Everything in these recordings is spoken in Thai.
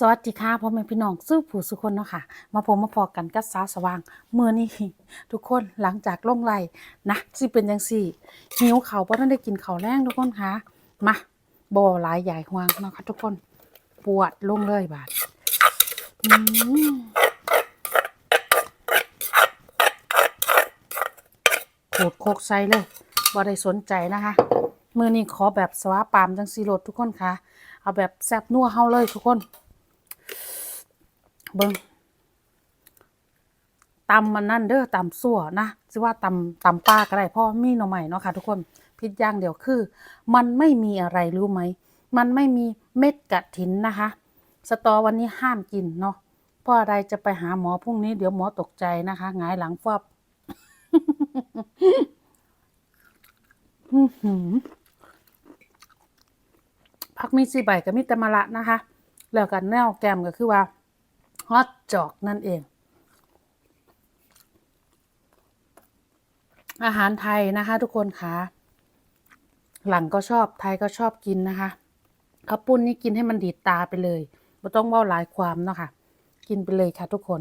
สวัสดีค่ะพ่อแม่พี่น้องสู้อผู้สุคนเนาะค่ะ มาพบมาพอกันกับสาวสว่างเมื่อนี้ทุกคนหลังจากลงไล่นะสิเป็นจังซี่หิวเขาเพราะท่านได้กินข้าวแรงทุกคนค่ะมาบ่หลายใหญ่ห่วงเนาะค่ะทุกคนปวดลงเลยบาดขูดโคกใส่เลยบ่ได้สนใจนะคะมือนี้ขอแบบสวาปามจังสีโรดทุกคนค่ะ เอาแบบแซบนัวเฮาเลยทุกคน เบิงตำมันนั่นเด้อตำสั่วนะสิว่าตำตำป้าก็ได้เพราะมีหน่อใหม่เนาะค่ะ ทุกคนพิดอย่างเดียวคือ มันไม่มีอะไรรู้ไหม มันไม่มีเม็ดกระถินนะคะ สตอวันนี้ห้ามกินเนาะเพราะอะไรจะไปหาหมอพรุ่งนี้เดี๋ยวหมอตกใจนะคะหงายหลังฟับพักมีสีใบกับมีแตมะละนะคะ แล้วกันแนวแกมก็คือว่า ฮอตจอกนั่นเอง อาหารไทยนะคะ ทุกคนคะหลังก็ชอบไทยก็ชอบกินนะคะข้าวปุ้นนี่กินให้มันดีดตาไปเลยไม่ต้องเว่าหลายความเนาะค่ะ กินไปเลยค่ะทุกคน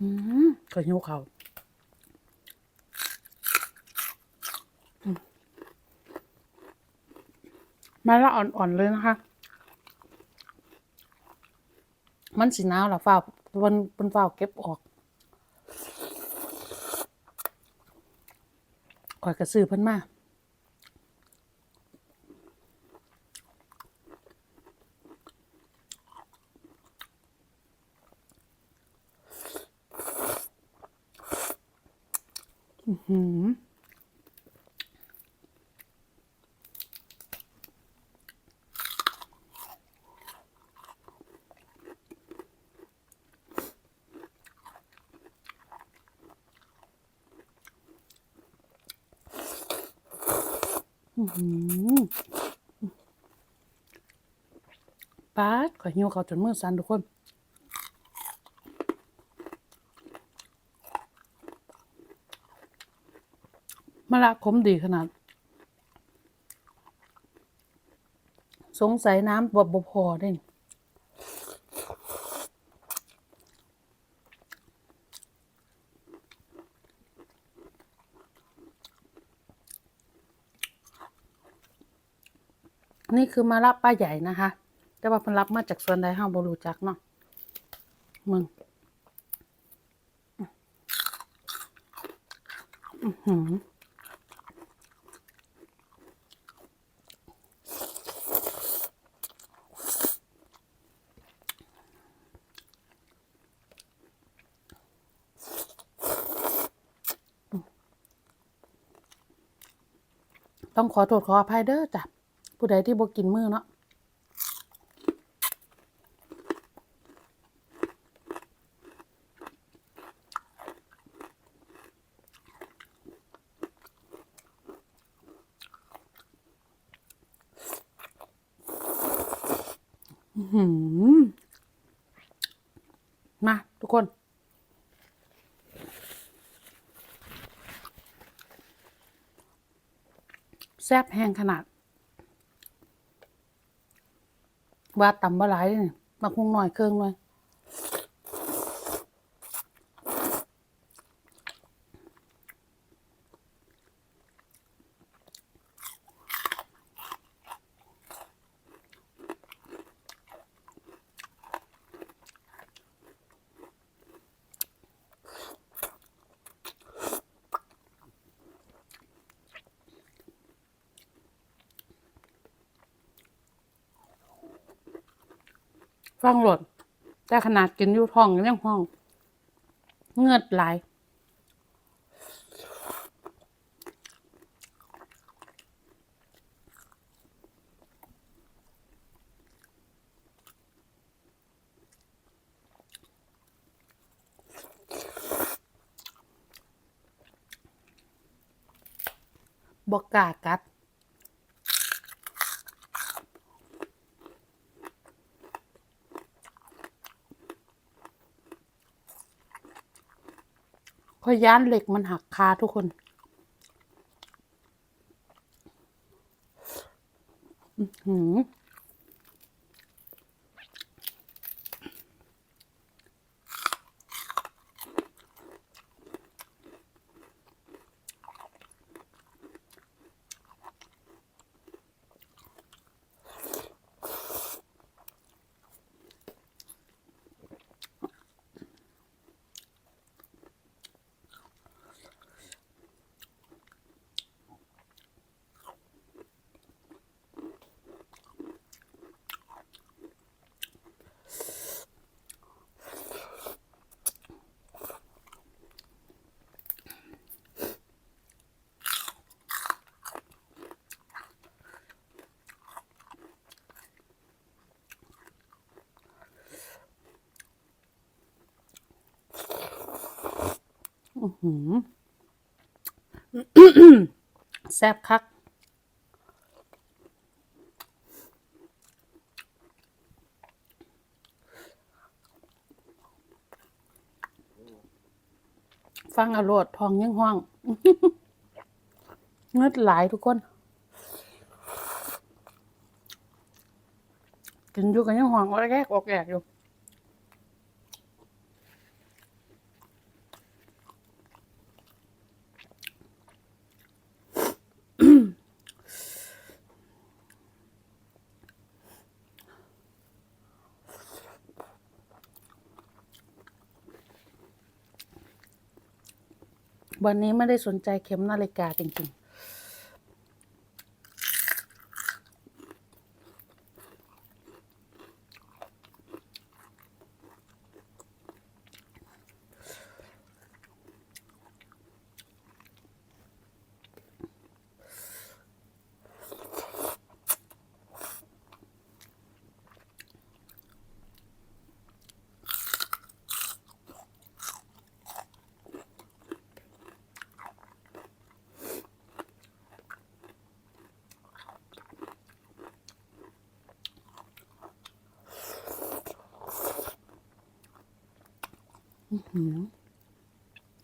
อืมก็หิวเขาวอืม มาละอ่อนๆเลยนะคะ มันสีนาวหรอฝ้าบนบนฝ้าเก็บออกข่อยกระซื้อเพิ่นมา ป๊าดข่อยหิวเขาจนมือสั่นทุกคน มะละขมดีขนาด สงสัยน้ำบบพอได้นี่ นี่คือมะละป้าใหญ่นะคะ แต่ว่าเพิ่นรับมาจากส่วนใดห้างบรูจักเนาะมึงอือหือต้องขอโทษขออภัยเด้อจ้ะ ผู้ใดที่บ่กินมือเนาะมาทุกคน แซ่บแห้งขนาด ว่าต่ำบ่หลายเลยนี่มาคงหน่อยเครื่องหน่อย ฟังหลด แต่ขนาดกินอยู่ท้องยังห้อง เงือดไหลบอกกากัด เพราะย่านเหล็กมันหักคาทุกคน อืม แซ่บคัก ฟังอรรถทองยังห้องเงืดหลายทุกคน กินอยู่กันยังห้องออกแรกออกแรกอยู่ วันนี้ไม่ได้สนใจเข็มนาฬิกาจริงๆ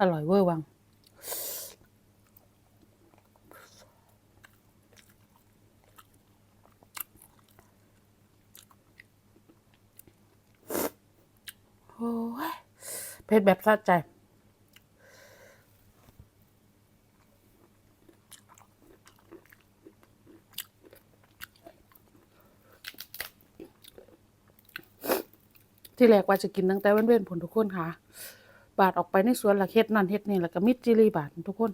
อร่อยเวอร์วัง โอ้ยเผ็ดแบบสะใจที่แรกว่าจะกินตั้งแต่เว้นๆผลทุกคนค่ะ บาดออกไปในสวนหลักเฮ็ดนั่นเฮ็ดนี่แล้วก็มิดจิรีบาดทุกคน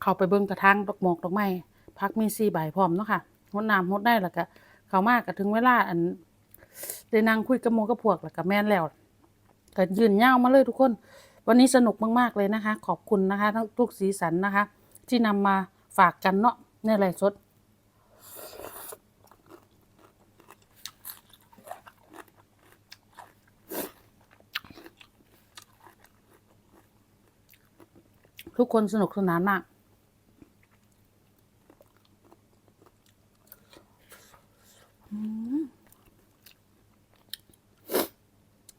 เข้าไปเบิ่งกระถางดอกหมอกดอกไม้พักมีสี่ใบพร้อมเนาะค่ะหดน้ำหดได้แล้วก็เข้ามากก็ถึงเวลาอันได้นั่งคุยกับหมู่กับพวกแล้วก็แม่นแล้วก็ยืนยามาเลยทุกคน วันนี้สนุกมากๆเลยนะคะ ขอบคุณนะคะทั้งทุกสีสันนะคะ ที่นำมาฝากกันเนาะในไลฟ์สด ทุกคนสนุกสนานมาก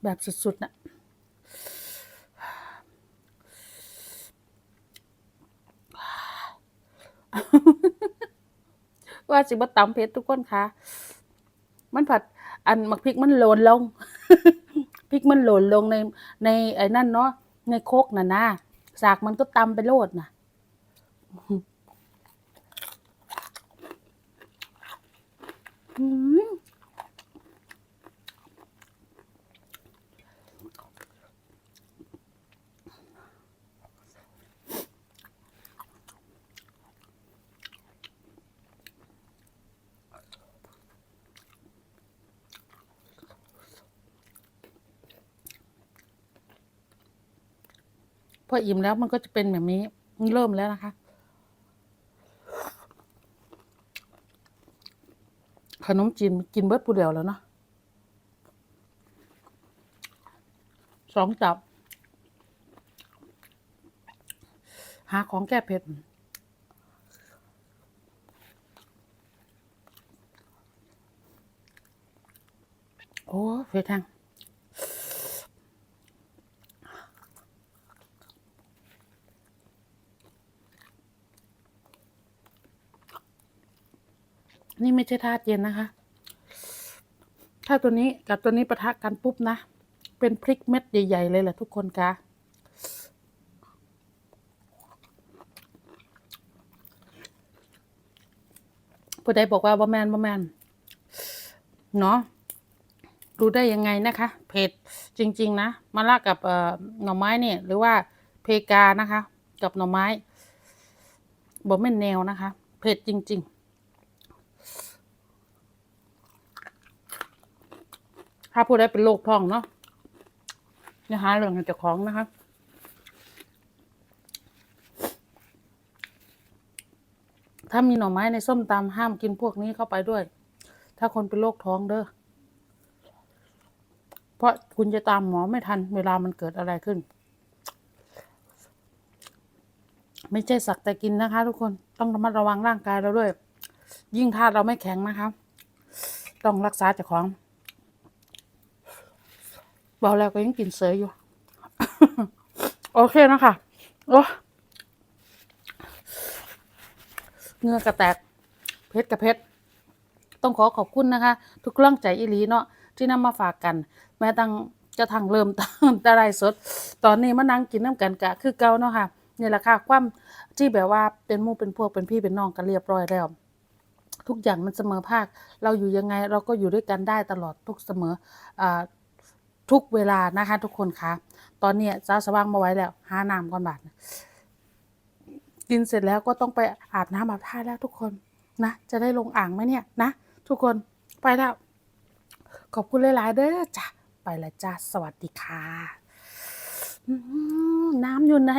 แบบสุดๆนะว่าสิบ่ตำเผ็ดทุกคนคะมันผัดอันมักพริกมันโหลนลง พริกมันโหลนลงในในไอ้นั่นเนาะในโคกน่ะนะ สากมันก็ตำไปโลดนะอืม พออิ่มแล้วมันก็จะเป็นแบบนี้เริ่มแล้วนะคะขนมจีนกินเบิร์ดผู้เดียวแล้วเนาะสองจับ หาของแก้เผ็ดโอ้เผ็ดแทง นี่ ไม่ใช่ธาตุเย็นนะคะ ถ้าตัวนี้กับตัวนี้ปะทะกันปุ๊บนะ เป็นพริกเม็ดใหญ่ ๆ เลยแหละทุกคนคะผู้ใดบอกว่าบ่แมนบ่แมนเนาะรู้ได้ยังไงนะคะเผ็ดจริง ๆ นะมะละกับหน่อไม้เนี่ยหรือว่าเพกานะคะ กับหน่อไม้บ่แม่นแนวนะคะ เผ็ดจริง ๆ ถ้าผู้ใดเป็นโรคท้องเนาะอย่าหาเรื่องเจ้าของนะคะถ้ามีหน่อไม้ในส้มตำห้ามกินพวกนี้เข้าไปด้วย ถ้าคนเป็นโรคท้องเด้อ เพราะคุณจะตามหมอไม่ทัน เวลามันเกิดอะไรขึ้น ไม่ใช่สักแต่กินนะคะ ทุกคนต้องระมัดระวังร่างกายเราด้วย ยิ่งธาเราไม่แข็งนะคะ ต้องรักษาเจ้าของ บอกแล้วก็ยังกินเสยอยู่ โอเคนะคะโอ้เงือกระแตก เพชรกับเพชรต้องขอขอบคุณนะคะ ทุกกำลังใจอีหลีเนาะที่นำมาฝากกัน แม้ตั้งจะทางเริ่มตั้งแต่ไรสด ตอนนี้มานั่งกินน้ำกันกะ คือเก่าเนาะค่ะนี่แหละค่ะความที่แบบว่าเป็นมู่เป็นพวกเป็นพี่เป็นน้องกันเรียบร้อยแล้วทุกอย่างมันเสมอภาค เราอยู่ยังไงเราก็อยู่ด้วยกันได้ตลอดทุกเสมออ่า ทุกเวลานะคะ ทุกคนคะตอนเนี้ยจ้าสว่างมาไว้แล้วหาน้ำก่อนบาทกินเสร็จแล้วก็ต้องไปอาบน้ำอาบท่าแล้วทุกคนนะจะได้ลงอ่างไหมเนี่ยนะทุกคนไปแล้ว ขอบคุณหลายๆเด้อจ้ะไปละจ้าสวัสดีค่ะน้ำอยู่ไหน